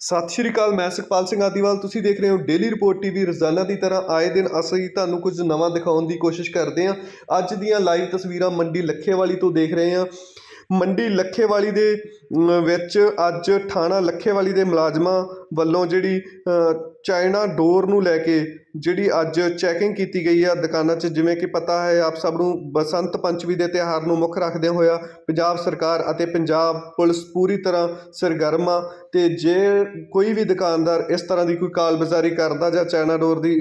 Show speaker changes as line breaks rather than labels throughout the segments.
ਸਤਿ ਸ਼੍ਰੀ ਅਕਾਲ, ਮੈਂ ਸੁਖਪਾਲ ਸਿੰਘ ਆਦੀਵਾਲ। ਤੁਸੀਂ ਦੇਖ ਰਹੇ ਹੋ ਡੇਲੀ ਰਿਪੋਰਟ ਟੀਵੀ ਰੋਜ਼ਾਨਾ ਦੀ ਤਰ੍ਹਾਂ ਆਏ ਦਿਨ ਅਸੀਂ ਤੁਹਾਨੂੰ ਕੁਝ ਨਵਾਂ ਦਿਖਾਉਣ ਦੀ ਕੋਸ਼ਿਸ਼ ਕਰਦੇ ਹਾਂ। ਅੱਜ ਦੀਆਂ ਲਾਈਵ ਤਸਵੀਰਾਂ ਮੰਡੀ ਲੱਖੇਵਾਲੀ ਤੋਂ ਦੇਖ ਰਹੇ ਹਾਂ। ਮੰਡੀ ਲੱਖੇਵਾਲੀ ਦੇ ਵਿੱਚ ਅੱਜ ਥਾਣਾ ਲੱਖੇਵਾਲੀ ਦੇ ਮੁਲਾਜ਼ਮਾਂ ਵੱਲੋਂ ਜਿਹੜੀ ਚਾਈਨਾ ਡੋਰ ਨੂੰ ਲੈ ਕੇ ਜਿਹੜੀ ਅੱਜ ਚੈਕਿੰਗ ਕੀਤੀ ਗਈ ਆ ਦੁਕਾਨਾਂ 'ਚ, ਜਿਵੇਂ ਕਿ ਪਤਾ ਹੈ ਆਪ ਸਭ ਨੂੰ ਬਸੰਤ ਪੰਚਮੀ ਦੇ ਤਿਉਹਾਰ ਨੂੰ ਮੁੱਖ ਰੱਖਦੇ ਹੋਇਆ ਪੰਜਾਬ ਸਰਕਾਰ ਅਤੇ ਪੰਜਾਬ ਪੁਲਿਸ ਪੂਰੀ ਤਰ੍ਹਾਂ ਸਰਗਰਮ ਆ, ਤੇ ਜੇ ਕੋਈ ਵੀ ਦੁਕਾਨਦਾਰ ਇਸ ਤਰ੍ਹਾਂ ਦੀ ਕੋਈ ਕਾਲਬਾਜ਼ਾਰੀ ਕਰਦਾ ਜਾਂ ਚਾਈਨਾ ਡੋਰ ਦੀ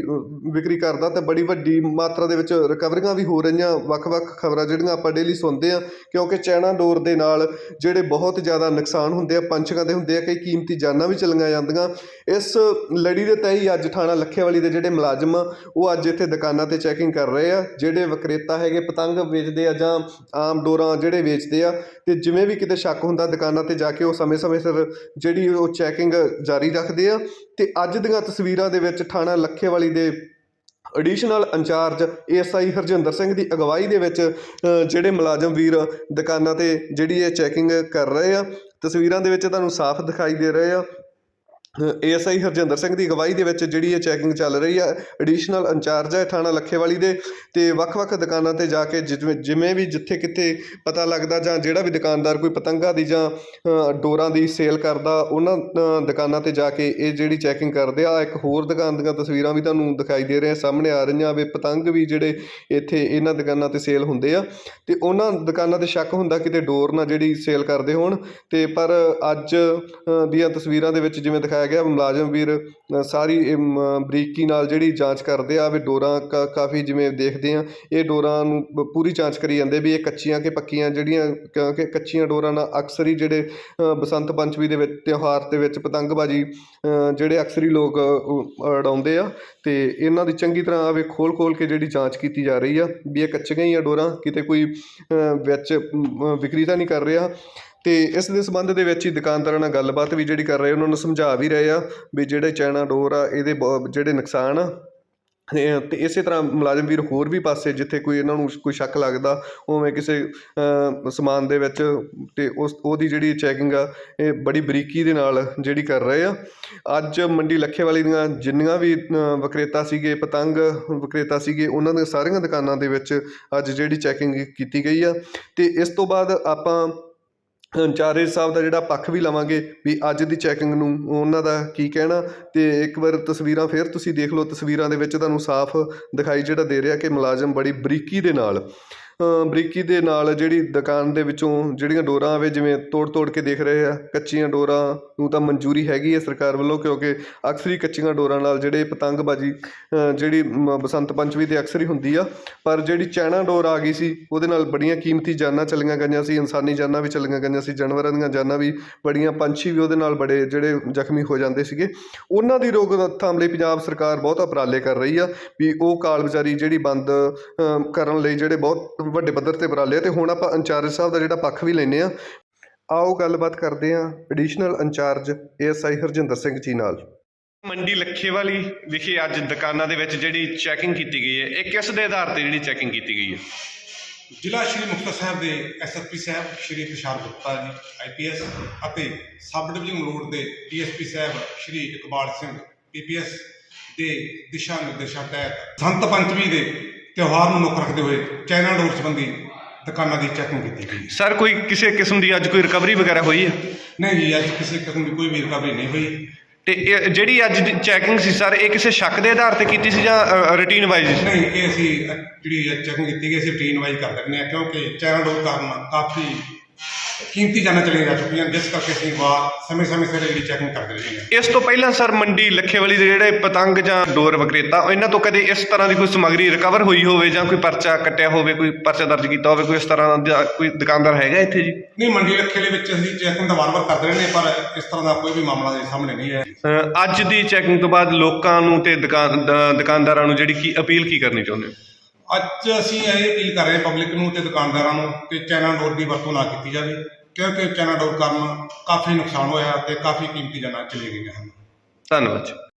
ਵਿਕਰੀ ਕਰਦਾ, ਤਾਂ ਬੜੀ ਵੱਡੀ ਮਾਤਰਾ ਦੇ ਵਿੱਚ ਰਿਕਵਰੀਆਂ ਵੀ ਹੋ ਰਹੀਆਂ, ਵੱਖ-ਵੱਖ ਖਬਰਾਂ ਜਿਹੜੀਆਂ ਆਪਾਂ ਡੇਲੀ ਸੁਣਦੇ ਆ, ਕਿਉਂਕਿ ਚਾਈਨਾ ਡੋਰ ਦੇ ਨਾਲ ਜਿਹੜੇ ਬਹੁਤ ਜ਼ਿਆਦਾ ਨੁਕਸਾਨ ਹੁੰਦੇ ਆ, ਪੰਛੀਆਂ ਦੇ ਹੁੰਦੇ ਆ, ਕਈ ਕੀਮਤੀ ਜਾਨਾਂ ਵੀ ਚਲੀਆਂ ਜਾਂਦੀਆਂ। ਇਸ ਲੜੀ ਦੇ ਤਹਿ ਹੀ ਅੱਜ ਥਾਣਾ ਲੱਖੇਵਾਲੀ ਦੇ ਜਿਹੜੇ ਮੁਲਾਜ਼ਮ ਆ, ਉਹ ਅੱਜ ਇੱਥੇ ਦੁਕਾਨਾਂ ਤੇ ਚੈਕਿੰਗ ਕਰ ਰਹੇ ਆ, ਜਿਹੜੇ ਵਿਕਰੇਤਾ ਹੈਗੇ, ਪਤੰਗ ਵੇਚਦੇ ਆ ਜਾਂ ਆਮ ਡੋਰਾਂ ਜਿਹੜੇ ਵੇਚਦੇ ਆ, ਤੇ ਜਿਵੇਂ ਵੀ ਕਿਤੇ ਸ਼ੱਕ ਹੁੰਦਾ ਦੁਕਾਨਾਂ ਤੇ ਜਾ ਕੇ ਉਹ ਸਮੇਂ-ਸਮੇਂ ਸਿਰ ਜਿਹੜੀ ਉਹ ਚੈਕਿੰਗ ਜਾਰੀ ਰੱਖਦੇ ਆ। ਤੇ ਅੱਜ ਦੀਆਂ ਤਸਵੀਰਾਂ ਦੇ ਵਿੱਚ ਥਾਣਾ ਲੱਖੇਵਾਲੀ ਦੇ additional incharge ASI Harjinder Singh ਦੀ ਅਗਵਾਈ ਦੇ ਵਿੱਚ ਜਿਹੜੇ ਮੁਲਾਜ਼ਮ ਵੀਰ ਦੁਕਾਨਾਂ ਤੇ ਜਿਹੜੀ ਇਹ ਚੈਕਿੰਗ ਕਰ ਰਹੇ ਆ, ਤਸਵੀਰਾਂ ਦੇ ਵਿੱਚ ਤੁਹਾਨੂੰ ਸਾਫ਼ ਦਿਖਾਈ ਦੇ ਰਹੇ ਆ। ਏਐਸਆਈ ਹਰਜਿੰਦਰ ਸਿੰਘ ਦੀ ਅਗਵਾਈ ਦੇ ਵਿੱਚ ਜਿਹੜੀ ਇਹ ਚੈਕਿੰਗ ਚੱਲ ਰਹੀ ਹੈ ਐਡੀਸ਼ਨਲ ਇੰਚਾਰਜ ਹੈ ਥਾਣਾ ਲੱਖੇਵਾਲੀ ਦੇ ਤੇ ਵੱਖ-ਵੱਖ ਦੁਕਾਨਾਂ ਤੇ ਜਾ ਕੇ ਜਿਵੇਂ ਜਿਵੇਂ ਵੀ ਜਿੱਥੇ ਕਿਤੇ ਪਤਾ ਲੱਗਦਾ ਜਾਂ ਜਿਹੜਾ ਵੀ ਦੁਕਾਨਦਾਰ ਕੋਈ ਪਤੰਗਾ ਦੀ ਜਾਂ ਡੋਰਾਂ ਦੀ ਸੇਲ ਕਰਦਾ, ਉਹਨਾਂ ਦੁਕਾਨਾਂ ਤੇ ਜਾ ਕੇ ਇਹ ਜਿਹੜੀ ਚੈਕਿੰਗ ਕਰਦੇ ਆ ਇੱਕ ਹੋਰ ਦੁਕਾਨ ਦੀਆਂ ਤਸਵੀਰਾਂ ਵੀ ਤੁਹਾਨੂੰ ਦਿਖਾਈ ਦੇ ਰਹੀਆਂ, ਸਾਹਮਣੇ ਆ ਰਹੀਆਂ ਵੀ ਪਤੰਗ ਵੀ ਜਿਹੜੇ ਇੱਥੇ ਇਹਨਾਂ ਦੁਕਾਨਾਂ ਤੇ ਸੇਲ ਹੁੰਦੇ ਆ ਤੇ ਉਹਨਾਂ ਦੁਕਾਨਾਂ ਤੇ ਸ਼ੱਕ ਹੁੰਦਾ ਕਿਤੇ ਡੋਰ ਨਾ ਜਿਹੜੀ ਸੇਲ ਕਰਦੇ ਹੋਣ ਤੇ ਪਰ ਅੱਜ ਦੀਆਂ ਤਸਵੀਰਾਂ ਦੇ ਵਿੱਚ ਜਿਵੇਂ ਦਿਖਾਇਆ ਗਿਆ ਮੁਲਾਜ਼ਮ ਵੀਰ ਸਾਰੀ ਬਰੀਕੀ ਨਾਲ ਜਿਹੜੀ ਜਾਂਚ ਕਰਦੇ ਆ ਵੀ ਡੋਰਾਂ ਕਾਫੀ ਜਿਵੇਂ ਦੇਖਦੇ ਆ ਇਹ ਡੋਰਾਂ ਨੂੰ ਪੂਰੀ ਜਾਂਚ ਕਰੀ ਜਾਂਦੇ ਵੀ ਇਹ ਕੱਚੀਆਂ ਕਿ ਪੱਕੀਆਂ ਜਿਹੜੀਆਂ ਕਿਉਂਕਿ ਕੱਚੀਆਂ ਡੋਰਾਂ ਨਾਲ ਅਕਸਰ ਹੀ ਜਿਹੜੇ ਬਸੰਤ ਪੰਚਮੀ ਦੇ ਵਿੱਚ ਤਿਉਹਾਰ ਦੇ ਵਿੱਚ ਪਤੰਗਬਾਜ਼ੀ ਜਿਹੜੇ ਅਕਸਰ ਹੀ ਲੋਕ ਉਡਾਉਂਦੇ ਆ ਤੇ ਇਹਨਾਂ ਦੀ ਚੰਗੀ ਤਰ੍ਹਾਂ ਵੇ ਖੋਲ ਖੋਲ ਕੇ ਜਿਹੜੀ ਜਾਂਚ ਕੀਤੀ ਜਾ ਰਹੀ ਆ ਵੀ ਇਹ ਕੱਚੀਆਂ ਹੀ ਆ ਡੋਰਾਂ ਕਿਤੇ ਕੋਈ ਵਿੱਚ ਮ, ਵਿਕਰੀ ਤਾਂ ਨਹੀਂ ਕਰ ਰਿਹਾ। ਅਤੇ ਇਸ ਦੇ ਸੰਬੰਧ ਦੇ ਵਿੱਚ ਹੀ ਦੁਕਾਨਦਾਰਾਂ ਨਾਲ ਗੱਲਬਾਤ ਵੀ ਜਿਹੜੀ ਕਰ ਰਹੇ ਉਹਨਾਂ ਨੂੰ ਸਮਝਾ ਵੀ ਰਹੇ ਆ ਵੀ ਜਿਹੜੇ ਚਾਈਨਾ ਡੋਰ ਆ ਇਹਦੇ ਬ ਜਿਹੜੇ ਨੁਕਸਾਨ ਆ ਅਤੇ ਇਸੇ ਤਰ੍ਹਾਂ ਮੁਲਾਜ਼ਮ ਵੀਰ ਹੋਰ ਵੀ ਪਾਸੇ ਜਿੱਥੇ ਕੋਈ ਇਹਨਾਂ ਨੂੰ ਕੋਈ ਸ਼ੱਕ ਲੱਗਦਾ ਉਵੇਂ ਕਿਸੇ ਸਮਾਨ ਦੇ ਵਿੱਚ ਅਤੇ ਉਸ ਉਹਦੀ ਜਿਹੜੀ ਚੈਕਿੰਗ ਆ ਇਹ ਬੜੀ ਬਰੀਕੀ ਦੇ ਨਾਲ ਜਿਹੜੀ ਕਰ ਰਹੇ ਆ। ਅੱਜ ਮੰਡੀ ਲੱਖੇਵਾਲੀ ਦੀਆਂ ਜਿੰਨੀਆਂ ਵੀ ਅ, ਵਿਕਰੇਤਾ ਸੀਗੇ ਪਤੰਗ ਵਿਕਰੇਤਾ ਸੀਗੇ ਉਹਨਾਂ ਦੀਆਂ ਸਾਰੀਆਂ ਦੁਕਾਨਾਂ ਦੇ ਵਿੱਚ ਅੱਜ ਜਿਹੜੀ ਚੈਕਿੰਗ ਕੀਤੀ ਗਈ ਆ। ਅਤੇ ਇਸ ਤੋਂ ਬਾਅਦ ਆਪਾਂ ਇੰਚਾਰਜ ਸਾਹਿਬ ਦਾ ਜਿਹੜਾ ਪੱਖ ਵੀ ਲਵਾਂਗੇ ਵੀ ਅੱਜ ਦੀ ਚੈਕਿੰਗ ਨੂੰ ਉਹਨਾਂ ਦਾ ਕੀ ਕਹਿਣਾ ਅਤੇ ਇੱਕ ਵਾਰ ਤਸਵੀਰਾਂ ਫਿਰ ਤੁਸੀਂ ਦੇਖ ਲਓ, ਤਸਵੀਰਾਂ ਦੇ ਵਿੱਚ ਤੁਹਾਨੂੰ ਸਾਫ਼ ਦਿਖਾਈ ਜਿਹੜਾ ਦੇ ਰਿਹਾ ਕਿ ਮੁਲਾਜ਼ਮ ਬੜੀ ਬਰੀਕੀ ਦੇ ਨਾਲ ਬਰੀਕੀ ਦੇ ਨਾਲ ਜਿਹੜੀ ਦੁਕਾਨ ਦੇ ਵਿੱਚੋਂ ਜਿਹੜੀਆਂ ਡੋਰਾਂ ਆਵੇ, ਜਿਵੇਂ ਤੋੜ ਤੋੜ ਕੇ ਦੇਖ ਰਹੇ ਆ, ਕੱਚੀਆਂ ਡੋਰਾਂ ਨੂੰ ਤਾਂ ਮਨਜ਼ੂਰੀ ਹੈਗੀ ਹੈ ਸਰਕਾਰ ਵੱਲੋਂ, ਕਿਉਂਕਿ ਅਕਸਰ ਹੀ ਕੱਚੀਆਂ ਡੋਰਾਂ ਨਾਲ ਜਿਹੜੇ ਪਤੰਗਬਾਜ਼ੀ ਜਿਹੜੀ ਬਸੰਤ ਪੰਚਮੀ ਤੇ ਅਕਸਰ ਹੀ ਹੁੰਦੀ ਆ, ਪਰ ਜਿਹੜੀ ਚਾਈਨਾ ਡੋਰ ਆ ਗਈ ਸੀ, ਉਹਦੇ ਨਾਲ ਬੜੀਆਂ ਕੀਮਤੀ ਜਾਨਾਂ ਚਲੀਆਂ ਗਈਆਂ ਸੀ, ਇਨਸਾਨੀ ਜਾਨਾਂ ਵੀ ਚਲੀਆਂ ਗਈਆਂ ਸੀ, ਜਾਨਵਰਾਂ ਦੀਆਂ ਜਾਨਾਂ ਵੀ ਬੜੀਆਂ, ਪੰਛੀ ਵੀ ਉਹਦੇ ਨਾਲ ਬੜੇ ਜਿਹੜੇ ਜ਼ਖਮੀ ਹੋ ਜਾਂਦੇ ਸੀਗੇ। ਉਹਨਾਂ ਦੀ ਰੋਕਥਾਮ ਲਈ ਪੰਜਾਬ ਸਰਕਾਰ ਬਹੁਤ ਉਪਰਾਲੇ ਕਰ ਰਹੀ ਆ, ਵੀ ਉਹ ਕਾਲ ਵਿਚਾਰੀ ਜਿਹੜੀ ਬੰਦ ਕਰਨ ਲਈ ਜਿਹੜੇ ਬਹੁਤ ਵੱਡੇ ਪੱਧਰ ਤੇ ਉਪਰਾਲੇ ਆ ਤੇ ਹੁਣ ਆਪਾਂ ਇੰਚਾਰਜ ਸਾਹਿਬ ਦਾ ਜਿਹੜਾ ਪੱਖ ਵੀ ਲੈਨੇ ਆ ਆਓ ਗੱਲਬਾਤ ਕਰਦੇ ਆ additional incharge ASI Harjinder Singh ji ਨਾਲ।
ਮੰਡੀ ਲੱਖੇਵਾਲੀ ਵਿਖੇ ਅੱਜ ਦੁਕਾਨਾਂ ਦੇ ਵਿੱਚ ਜਿਹੜੀ ਚੈਕਿੰਗ ਕੀਤੀ ਗਈ ਹੈ ਇਹ ਕਿਸ ਦੇ ਆਧਾਰ ਤੇ ਜਿਹੜੀ ਚੈਕਿੰਗ ਕੀਤੀ ਗਈ ਹੈ?
ਜ਼ਿਲ੍ਹਾ ਸ਼੍ਰੀ ਮੁਕਤਸਰ ਸਾਹਿਬ ਦੇ ਐਸਐਸਪੀ ਸਾਹਿਬ ਸ਼੍ਰੀ ਤੁਸ਼ਾਰ ਗੁਪਤਾ ਜੀ ਆਈਪੀਐਸ ਅਤੇ ਸਬ ਡਿਵੀਜ਼ਨ ਰੋਡ ਦੇ ਡੀਐਸਪੀ ਸਾਹਿਬ ਸ਼੍ਰੀ ਇਕਬਾਲ ਸਿੰਘ ਪੀਪੀਐਸ ਦੇ ਦਿਸ਼ਾ ਨਿਰਦੇਸ਼ਾਂ ਤਹਿਤ ਸੰਤ ਪੰਚਮੀ ਦੇ ਤਿਉਹਾਰ ਨੂੰ ਮੁੱਖ ਰੱਖਦੇ ਹੋਏ ਚਾਈਨਾ ਡੋਰ ਸੰਬੰਧੀ ਦੁਕਾਨਾਂ ਦੀ ਚੈਕਿੰਗ ਕੀਤੀ ਗਈ
ਸਰ ਕੋਈ ਕਿਸੇ ਕਿਸਮ ਦੀ ਅੱਜ ਕੋਈ ਰਿਕਵਰੀ ਵਗੈਰਾ ਹੋਈ ਹੈ?
ਨਹੀਂ ਜੀ ਅੱਜ ਕਿਸੇ ਕਿਸਮ ਦੀ ਕੋਈ ਵੀ ਰਿਕਵਰੀ ਨਹੀਂ ਹੋਈ।
ਤੇ ਇਹ ਜਿਹੜੀ ਅੱਜ ਦੀ ਚੈਕਿੰਗ ਸੀ ਸਰ ਇਹ ਕਿਸੇ ਸ਼ੱਕ ਦੇ ਆਧਾਰ ਤੇ ਕੀਤੀ ਸੀ ਜਾਂ ਰੂਟੀਨ ਵਾਈਜ਼
ਨਹੀਂ ਇਹ ਅਸੀਂ ਅ, ਜਿਹੜੀ ਚੈਕਿੰਗ ਕੀਤੀ ਗਈ ਅਸੀਂ ਰੂਟੀਨ ਵਾਈਜ਼ ਕਰ ਦਿੰਦੇ ਹਾਂ ਕਿਉਂਕਿ ਚਾਈਨਾ ਡੋਰ ਕਾਰਨ ਕਾਫੀ ਕੀਮਤੀ ਜਾਨਾਂ ਚਲੀਆਂ ਜਾ ਚੁੱਕੀਆਂ ਜਿਸ ਕਰਕੇ ਅਸੀਂ ਵਾਰ ਸਮੇਂ-ਸਮੇਂ ਸਿਰ ਜਿਹੜੀ ਚੈਕਿੰਗ ਕਰਦੇ ਰਹੇ ਹਾਂ
ਇਸ ਤੋਂ ਪਹਿਲਾਂ ਸਰ ਮੰਡੀ ਲੱਖੇਵਾਲੀ ਦੇ ਜਿਹੜੇ ਪਤੰਗ ਜਾਂ ਡੋਰ ਵਿਕਰੇਤਾ ਇਹਨਾਂ ਤੋਂ ਕਦੇ ਇਸ ਤਰ੍ਹਾਂ ਦੀ ਕੋਈ ਸਮੱਗਰੀ ਰਿਕਵਰ ਹੋਈ ਹੋਵੇ ਜਾਂ ਕੋਈ ਪਰਚਾ ਕੱਟਿਆ ਹੋਵੇ ਕੋਈ ਪਰਚਾ ਦਰਜ ਕੀਤਾ ਹੋਵੇ ਕੋਈ ਇਸ ਤਰ੍ਹਾਂ ਦਾ ਕੋਈ ਦੁਕਾਨਦਾਰ ਹੈਗਾ ਇੱਥੇ ਜੀ?
ਨਹੀਂ ਮੰਡੀ ਰੱਖੇ ਦੇ ਵਿੱਚ ਅਸੀਂ ਚੈਕਿੰਗ ਤਾਂ ਵਾਰ-ਵਾਰ ਕਰਦੇ ਰਹਿੰਦੇ ਹਾਂ, ਪਰ ਇਸ ਤਰ੍ਹਾਂ ਦਾ ਕੋਈ ਵੀ ਮਾਮਲਾ ਦੇ ਸਾਹਮਣੇ ਨਹੀਂ ਹੈ
ਅੱਜ ਦੀ ਚੈਕਿੰਗ ਤੋਂ ਬਾਅਦ ਲੋਕਾਂ ਨੂੰ ਤੇ ਦੁਕਾਨ ਦੁਕਾਨਦਾਰਾਂ ਨੂੰ ਜਿਹੜੀ ਕੀ ਅਪੀਲ ਕੀ ਕਰਨੀ ਚਾਹੁੰਦੇ ਹੋ?
ਅੱਜ ਅਸੀਂ ਇਹ ਅਪੀਲ ਕਰ ਰਹੇ ਪਬਲਿਕ ਨੂੰ ਤੇ ਦੁਕਾਨਦਾਰਾਂ ਨੂੰ ਕਿ ਚਾਈਨਾ ਡੋਰ ਦੀ ਵਰਤੋਂ ਨਾ ਕੀਤੀ ਜਾਵੇ, ਕਿਉਂਕਿ ਚੈਨਾ ਡੋਰ ਕਾਰਨ ਕਾਫੀ ਨੁਕਸਾਨ ਹੋਇਆ ਤੇ ਕਾਫੀ ਕੀਮਤੀ ਜਾਨਾਂ ਚਲੀ ਗਈਆਂ ਹਨ।
ਧੰਨਵਾਦ